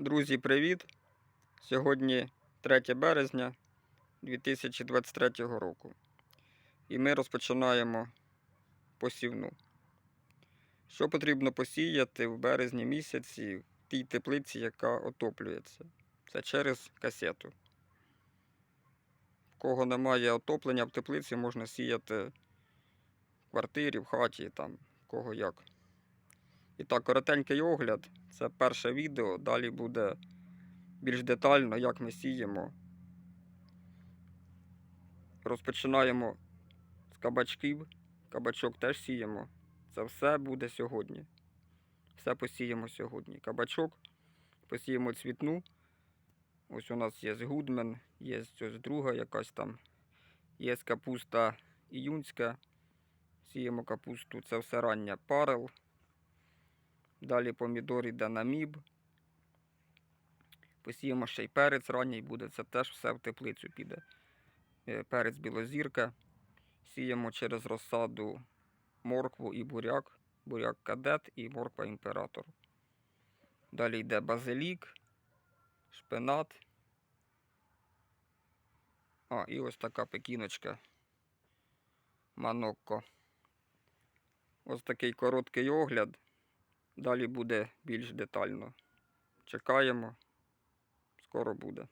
Друзі, привіт! Сьогодні 3 березня 2023 року. І ми розпочинаємо посівну. Що потрібно посіяти в березні місяці в тій теплиці, яка отоплюється? Це через касету. В кого немає отоплення в теплиці, можна сіяти в квартирі, в хаті, там, кого як. І так, коротенький огляд. Це перше відео. Далі буде більш детально, як ми сіємо. Розпочинаємо з кабачків. Кабачок теж сіємо. Це все буде сьогодні. Все посіємо сьогодні. Кабачок, посіємо цвітну. Ось у нас є гудмен, є ось друга якась там. Є капуста іюнська. Сіємо капусту. Це все рання парел. Далі помідор йде на міб. Посіємо ще й перець ранній буде, це теж все в теплицю піде. Е, Перець білозірка. Сіємо через розсаду моркву і буряк. Буряк кадет і морква імператор. Далі йде базилік, шпинат. А, і ось така пекіночка. Манокко. Ось такий короткий огляд. Далі буде більш детально. Чекаємо. Скоро буде.